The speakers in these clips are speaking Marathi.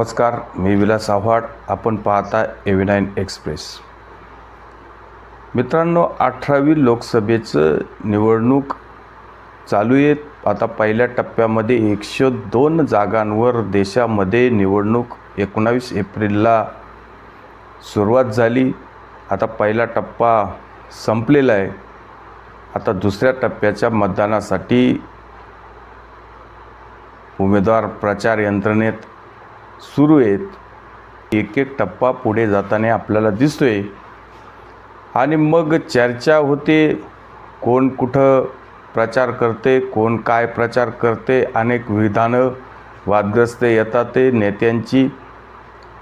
नमस्कार मी विलास आव्हाड. आपण पाहता एव्ही नाईन एक्सप्रेस मित्रांनो अठरावी लोकसभेचं निवडणूक चालू आहेत आता पहिल्या टप्प्यामध्ये एकशे दोन जागांवर देशामध्ये निवडणूक एकोणावीस एप्रिलला सुरुवात झाली. आता पहिला टप्पा संपलेला आहे. आता दुसऱ्या टप्प्याच्या मतदानासाठी उमेदवार प्रचार यंत्रणेत सुरू आहेत. एक एक टप्पा पुढे जाताना आपल्याला दिसतोय. आणि मग चर्चा होते कोण कुठं प्रचार करते कोण काय प्रचार करते अनेक विधानं वादग्रस्त येतात ते नेत्यांची.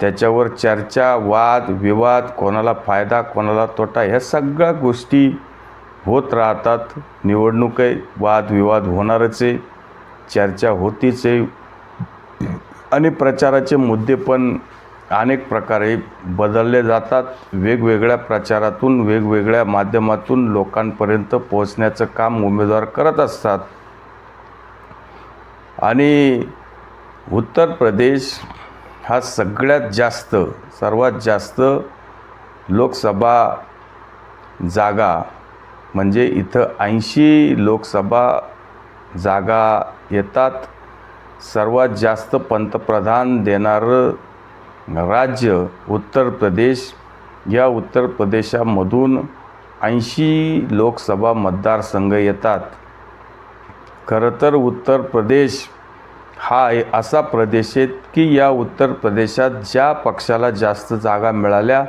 त्याच्यावर चर्चा वाद विवाद कोणाला फायदा कोणाला तोटा ह्या सगळ्या गोष्टी होत राहतात. निवडणूक आहे वादविवाद होणारच आहे. चर्चा होतीच आहे. आणि प्रचाराचे मुद्दे पण अनेक प्रकारे बदलले जातात. वेगवेगळ्या प्रचारातून वेगवेगळ्या माध्यमातून लोकांपर्यंत पोहोचण्याचं काम उमेदवार करत असतात. आणि उत्तर प्रदेश हा सगळ्यात जास्त सर्वात जास्त लोकसभा जागा म्हणजे इथं ऐंशी लोकसभा जागा येतात. सर्वात जास्त पंतप्रधान देणारं राज्य उत्तर प्रदेश. या उत्तर प्रदेशामधून ऐंशी लोकसभा मतदारसंघ येतात. खरं तर उत्तर प्रदेश हा असा प्रदेश आहे की या उत्तर प्रदेशात ज्या पक्षाला जास्त जागा मिळाल्या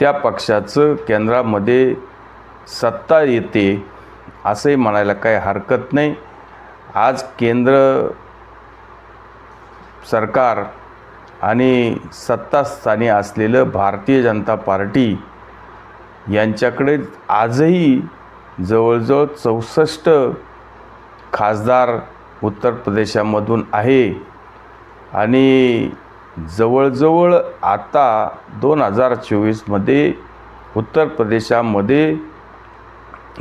त्या पक्षाचं केंद्रामध्ये सत्ता येते असंही म्हणायला काही हरकत नाही. आज केंद्र सरकार आणि सत्तास्थानी असलेलं भारतीय जनता पार्टी यांच्याकडे आजही जवळजवळ चौसष्ट खासदार उत्तर प्रदेशामधून आहे. आणि जवळजवळ आता दोन हजार चोवीसमध्ये उत्तर प्रदेशामध्ये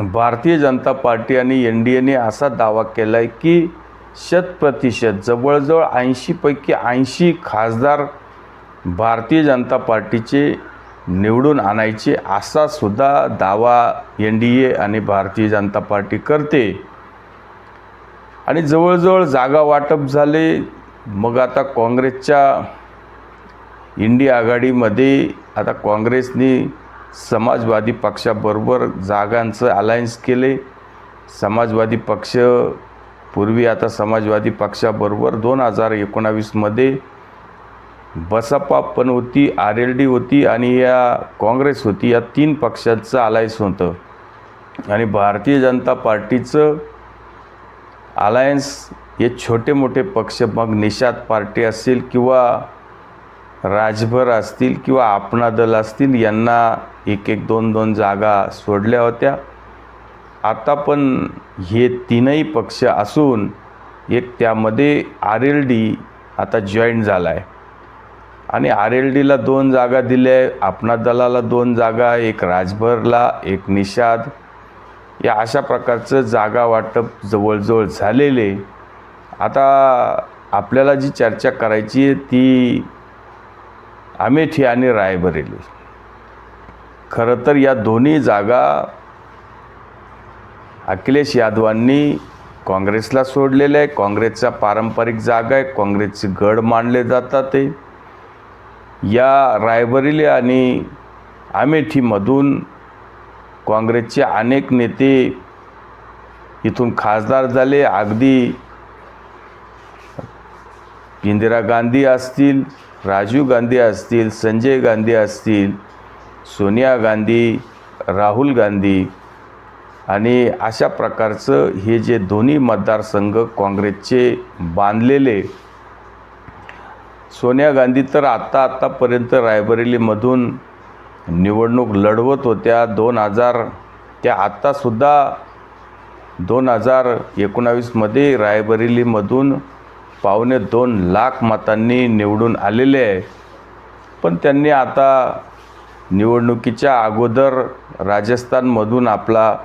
भारतीय जनता पार्टी आणि एन डी एने असा दावा केला आहे की शतप्रतिशत जवळजवळ ऐंशीपैकी ऐंशी खासदार भारतीय जनता पार्टीचे निवडून आणायचे असासुद्धा दावा एन डी ए आणि भारतीय जनता पार्टी करते. आणि जवळजवळ जागा वाटप झाले. मग आता काँग्रेसच्या इंडिया आघाडीमध्ये आता काँग्रेसने समाजवादी पक्षाबरोबर जागांचं अलायन्स केले. समाजवादी पक्ष पूर्वी आता समाजवादी पक्षाबरोबर दोन हजार एकोणावीसमध्ये बसपा पण होती आर एल डी होती आणि या काँग्रेस होती. या तीन पक्षांचं अलायन्स होतं. आणि भारतीय जनता पार्टीचं अलायन्स हे छोटे मोठे पक्ष मग निषाद पार्टी असतील किंवा राजभर असतील किंवा आपणा दल असतील यांना एक एक दोन दोन जागा सोडल्या होत्या. आता पण हे तीनही पक्ष असून एक त्यामध्ये आर एल डी आता जॉईन झाला आहे आणि आर एल डीला दोन जागा दिल्या आहे आपणा दलाला दोन जागा एक राजभरला एक निषाद. या अशा प्रकारचं जागा वाटप जवळजवळ झालेले. आता आपल्याला जी चर्चा करायची आहे ती अमेठी आणि रायबरेली. खरं तर या दोन्ही जागा अखिलेश यादवांनी काँग्रेसला सोडलेलं आहे. काँग्रेसचा पारंपरिक जागा आहे. काँग्रेसचे गड मानले जातात ते या रायबरेली आणि अमेठीमधून काँग्रेसचे अनेक नेते इथून खासदार झाले. अगदी इंदिरा गांधी असतील राजीव गांधी असतील संजय गांधी असतील सोनिया गांधी राहुल गांधी आणि अशा प्रकारचं हे जे दोन्ही मतदारसंघ काँग्रेसचे बांधलेले सोनिया गांधी तर आत्ता आत्तापर्यंत रायबरेलीमधून निवडणूक लढवत होत्या. दोन हजार त्या आत्तासुद्धा दोन हजार एकोणावीसमध्ये रायबरेलीमधून पावणे दोन लाख मतांनी निवडून आलेले आहे. पण त्यांनी आता निवडणुकीच्या अगोदर राजस्थानमधून आपला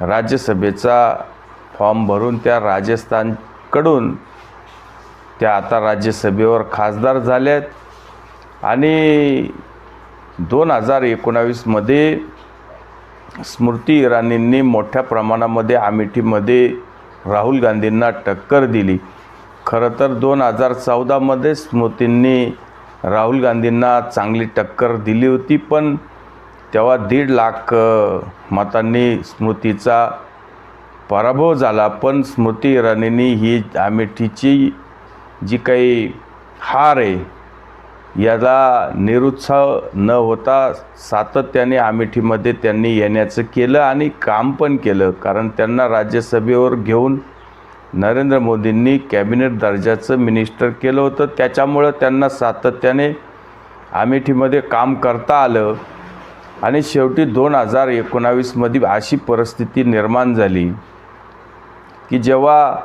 राज्यसभेचा फॉर्म भरून त्या राजस्थानकडून त्या आता राज्यसभेवर खासदार झाल्या आहेत आणि दोन हजार एकोणावीसमध्ये स्मृती इराणींनी मोठ्या प्रमाणामध्ये अमेठीमध्ये राहुल गांधींना टक्कर दिली. खरं तर दोन हजार चौदामध्ये स्मृतींनी राहुल गांधींना चांगली टक्कर दिली होती पण तेव्हा दीड लाख मतांनी स्मृतीचा पराभव झाला. पण स्मृती इराणींनी ही अमेठीची जी काही हार आहे याला निरुत्साह न होता सातत्याने अमेठीमध्ये त्यांनी येण्याचं केलं आणि काम पण केलं. कारण त्यांना राज्यसभेवर घेऊन नरेंद्र मोदींनी कॅबिनेट दर्जाचं मिनिस्टर केलं होतं. त्याच्यामुळं त्यांना सातत्याने अमेठीमध्ये काम करता आलं. आणि शेवटी दोन हजार एकोणावीसमध्ये अशी परिस्थिती निर्माण झाली की जेव्हा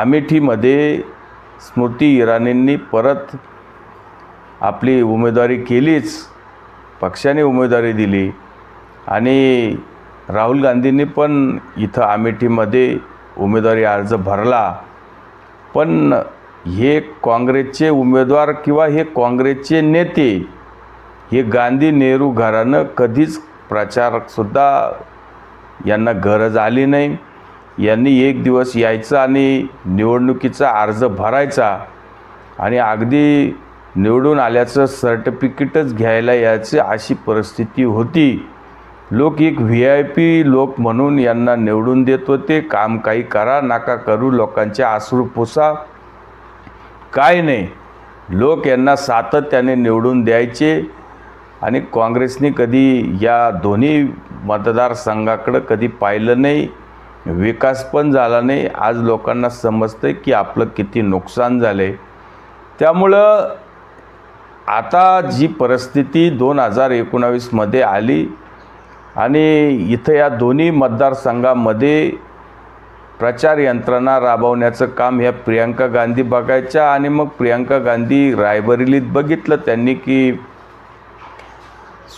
अमेठीमध्ये स्मृती इराणींनी परत आपली उमेदवारी केलीच पक्षाने उमेदवारी दिली आणि राहुल गांधींनी पण इथं अमेठीमध्ये उमेदवारी अर्ज भरला. पण हे काँग्रेसचे उमेदवार किंवा हे काँग्रेसचे नेते हे गांधी नेहरू घरानं कधीच प्रचारसुद्धा यांना गरज आली नाही. यांनी एक दिवस यायचं आणि निवडणुकीचा अर्ज भरायचा आणि अगदी निवडून आल्याचं सर्टिफिकेटच घ्यायला यायची अशी परिस्थिती होती. लोक एक व्ही आय पी लोक म्हणून यांना निवडून देत होते. काम काही करा नाका करू लोकांचे आसरू पुसा. काय नाही. लोक यांना सातत्याने निवडून द्यायचे. आणि काँग्रेसने कधी या दोन्ही मतदारसंघाकडं कधी पाहिलं नाही विकास पण झाला नाही. आज लोकांना समजतं आहे की आपलं किती नुकसान झालं आहे त्यामुळं आता जी परिस्थिती दोन हजार एकोणावीसमध्ये आली आणि इथं या दोन्ही मतदारसंघामध्ये प्रचार यंत्रणा राबवण्याचं काम ह्या प्रियांका गांधी बघायच्या आणि मग प्रियांका गांधी रायबरेलीत बघितलं त्यांनी की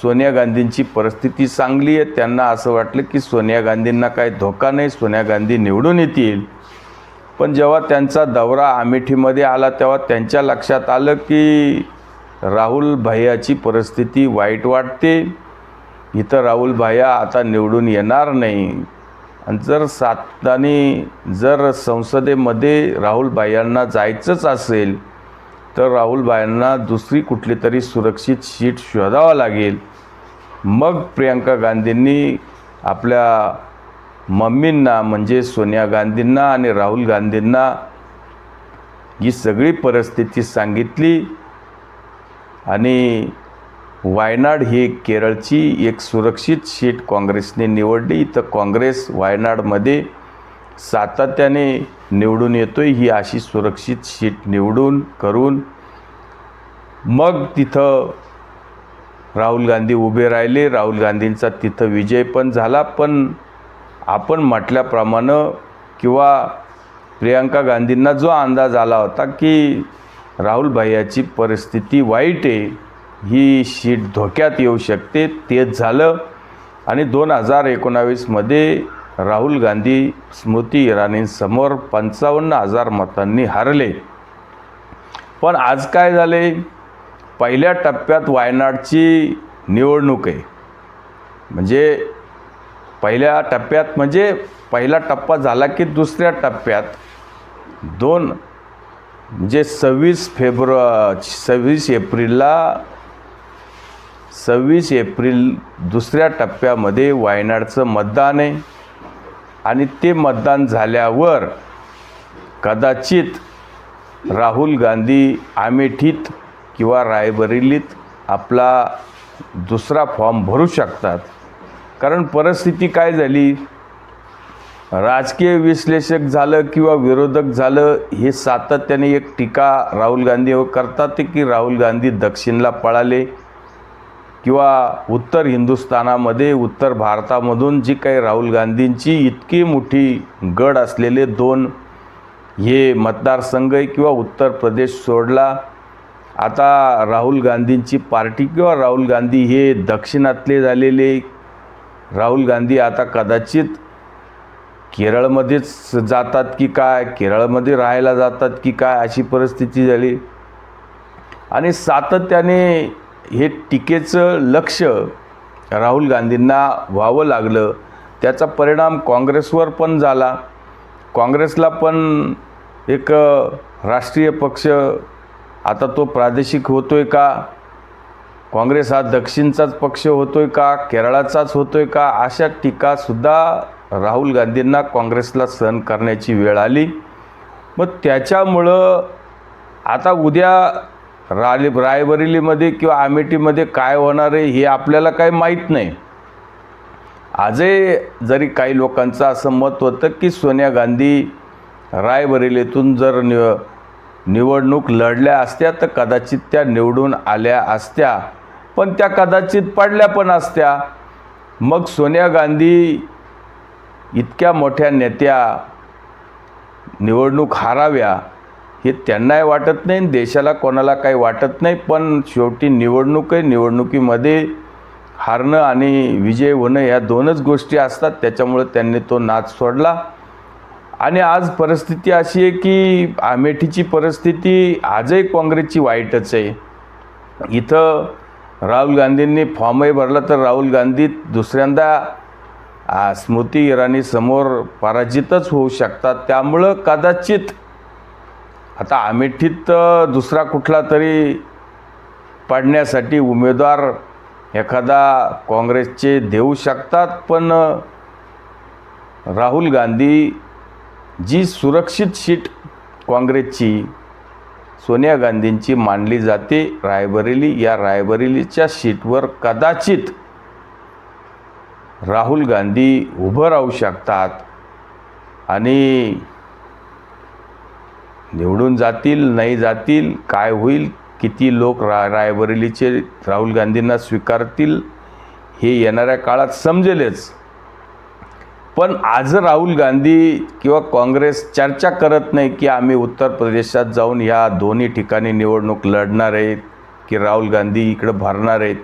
सोनिया गांधींची परिस्थिती चांगली आहे. त्यांना असं वाटलं की सोनिया गांधींना काही धोका नाही सोनिया गांधी निवडून येतील. पण जेव्हा त्यांचा दौरा अमेठीमध्ये आला तेव्हा त्यांच्या लक्षात आलं की राहुल भैयाची परिस्थिती वाईट वाटते. इथं राहुल भैया आता निवडून येणार नाही. आणि जर सातानी जर संसदेमध्ये राहुल भैयांना जायचंच असेल तर राहुलबाईंना दुसरी कुठली तरी सुरक्षित सीट शोधावं लागेल. मग प्रियंका गांधींनी आपल्या मम्मींना म्हणजे सोनिया गांधींना आणि राहुल गांधींना ही सगळी परिस्थिती सांगितली. आणि वायनाड ही केरळची एक सुरक्षित सीट काँग्रेसने निवडली. तर काँग्रेस वायनाडमध्ये सातत्याने निवडून येतोय ही अशी सुरक्षित सीट निवडून करून मग तिथं राहुल गांधी उभे राहिले. राहुल गांधींचा तिथं विजय पण झाला पण आपण म्हटल्याप्रमाणे किंवा प्रियांका गांधींना जो अंदाज आला होता की राहुल भैयाची परिस्थिती वाईट आहे ही शीट धोक्यात येऊ शकते तेच झालं. आणि दोन हजार एकोणावीसमध्ये राहुल गांधी स्मृती इराणींसमोर पंचावन्न हजार मतांनी हारले. पण आज काय झाले? पहिल्या टप्प्यात वायनाडची निवडणूक आहे. म्हणजे पहिल्या टप्प्यात म्हणजे पहिला टप्पा झाला की दुसऱ्या टप्प्यात दोन म्हणजे सव्वीस फेब्रुवा सव्वीस एप्रिलला सव्वीस एप्रिल दुसऱ्या टप्प्यामध्ये वायनाडचं मतदान आहे. आणि ते मतदान झाल्यावर कदाचित राहुल गांधी आमेठीत किंवा रायबरेलीत आपला दुसरा फॉर्म भरू शकतात. कारण परिस्थिती काय झाली? राजकीय विश्लेषक झालं किंवा विरोधक झालं हे सातत्याने एक टीका राहुल गांधीवर करतात की राहुल गांधी दक्षिणला पळाले. किंवा उत्तर हिंदुस्थानामध्ये उत्तर भारतामधून जी काही राहुल गांधींची इतकी मोठी गड असलेले दोन हे मतदारसंघ आहे किंवा उत्तर प्रदेश सोडला आता राहुल गांधींची पार्टी किंवा राहुल गांधी हे दक्षिणातले झालेले राहुल गांधी आता कदाचित केरळमध्येच जातात की काय केरळमध्ये राहायला जातात की काय अशी परिस्थिती झाली. आणि सातत्याने हे टीकेचं लक्ष राहुल गांधींना व्हावं लागलं त्याचा परिणाम काँग्रेसवर पण झाला. काँग्रेसला पण एक राष्ट्रीय पक्ष आता तो प्रादेशिक होतो आहे का? काँग्रेस हा दक्षिणचाच पक्ष होतो आहे का? केरळाचाच होतो आहे का? अशा टीकासुद्धा राहुल गांधींना काँग्रेसला सहन करण्याची वेळ आली. मग त्याच्यामुळं आता उद्या राली रायबरेलीमध्ये किंवा अमेठीमध्ये काय होणार आहे हे आपल्याला काही माहीत नाही. आजही जरी काही लोकांचं असं मत होतं की सोनिया गांधी रायबरेलीतून जर निव निवडणूक लढल्या असत्या तर कदाचित त्या निवडून आल्या असत्या. पण त्या कदाचित पडल्या पण असत्या. मग सोनिया गांधी इतक्या मोठ्या नेत्या निवडणूक हाराव्या. हे त्यांनाही वाटत नाही आणि देशाला कोणाला काही वाटत नाही पण शेवटी निवडणूक आहे. निवडणुकीमध्ये हारणं आणि विजय होणं ह्या दोनच गोष्टी असतात. त्याच्यामुळे त्यांनी तो नाच सोडला. आणि आज परिस्थिती अशी आहे की अमेठीची परिस्थिती आजही काँग्रेसची वाईटच आहे. इथं राहुल गांधींनी फॉर्मही भरला तर राहुल गांधी दुसऱ्यांदा स्मृती इराणीसमोर पराजितच होऊ शकतात. त्यामुळं कदाचित आता अमेठीत दुसरा कुठला तरी पाडण्यासाठी उमेदवार एखादा काँग्रेसचे देऊ शकतात पण राहुल गांधी जी सुरक्षित सीट काँग्रेसची सोनिया गांधींची मानली जाते रायबरेली या रायबरेलीच्या सीटवर कदाचित राहुल गांधी उभं राहू शकतात. आणि निवडून जातील नाही जातील काय होईल किती लोक रा रायबरेलीचे राहुल गांधींना स्वीकारतील हे येणाऱ्या काळात समजेलच. पण आज राहुल गांधी किंवा काँग्रेस चर्चा करत नाही की आम्ही उत्तर प्रदेशात जाऊन ह्या दोन्ही ठिकाणी निवडणूक लढणार आहेत की राहुल गांधी इकडं भरणार आहेत.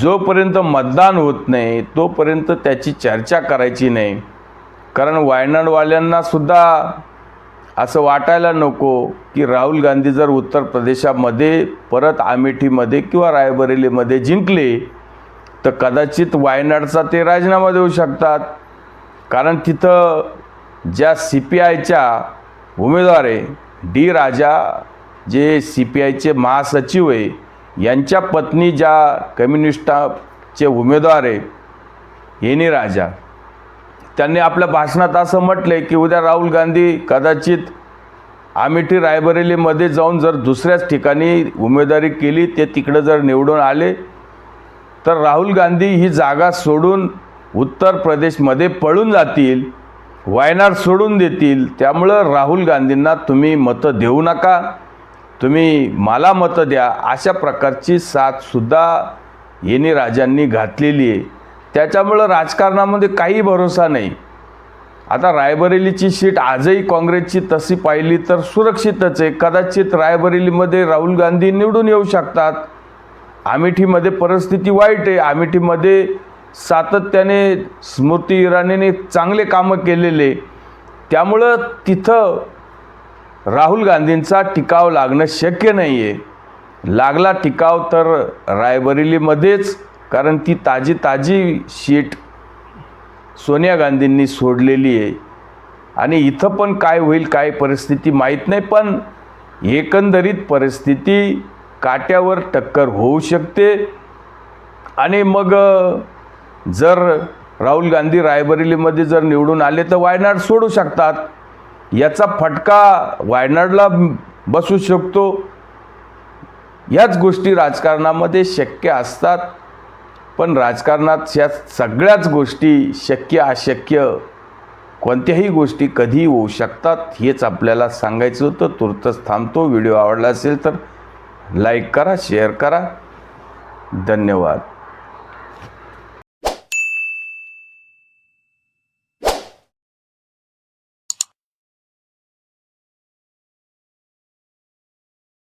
जोपर्यंत मतदान होत नाही तोपर्यंत त्याची चर्चा करायची नाही. कारण वायनाडवाल्यांनासुद्धा असं वाटायला नको की राहुल गांधी जर उत्तर प्रदेशामध्ये परत अमेठीमध्ये किंवा रायबरेलीमध्ये जिंकले तर कदाचित वायनाडचा ते राजीनामा देऊ शकतात. कारण तिथं ज्या सी पी आयच्या उमेदवार आहे डी राजा जे सी पी आयचे महासचिव आहे यांच्या पत्नी ज्या कम्युनिस्टाचे उमेदवार आहे येणी राजा. त्यांनी आपल्या भाषणात असं म्हटले की उद्या राहुल गांधी कदाचित आमेठी रायबरेलीमध्ये जाऊन जर दुसऱ्याच ठिकाणी उमेदवारी केली ते तिकडं जर निवडून आले तर राहुल गांधी ही जागा सोडून उत्तर प्रदेशमध्ये पळून जातील वायनाड सोडून देतील. त्यामुळं राहुल गांधींना तुम्ही मतं देऊ नका तुम्ही मला मतं द्या. अशा प्रकारची साथसुद्धा येणे राजांनी घातलेली आहे. त्याच्यामुळं राजकारणामध्ये काही भरोसा नाही. आता रायबरेलीची सीट आजही काँग्रेसची तशी पाहिली तर सुरक्षितच आहे. कदाचित रायबरेलीमध्ये राहुल गांधी निवडून येऊ शकतात. अमेठीमध्ये परिस्थिती वाईट आहे. अमेठीमध्ये सातत्याने स्मृती इराणीने चांगले कामं केलेले. त्यामुळं तिथं राहुल गांधींचा टिकाव लागणं शक्य नाही आहे लागला टिकाव तर रायबरेलीमध्येच कारण ती ताजी ताजी शीट सोनिया गांधींनी सोडलेली आहे. आणि इथं पण काय होईल काय परिस्थिती माहीत नाही पण एकंदरीत परिस्थिती काट्यावर टक्कर होऊ शकते. आणि मग जर राहुल गांधी रायबरेलीमध्ये जर निवडून आले तर वायनाड सोडू शकतात. याचा फटका वायनाडला बसू शकतो. याच गोष्टी राजकारणामध्ये शक्य असतात. पण राजकारणात या सगळ्याच गोष्टी शक्य अशक्य कोणत्याही गोष्टी कधीही होऊ शकतात हेच आपल्याला सांगायचं होतं. तुर्तच थांबतो. व्हिडिओ आवडला असेल तर लाईक करा शेअर करा. धन्यवाद.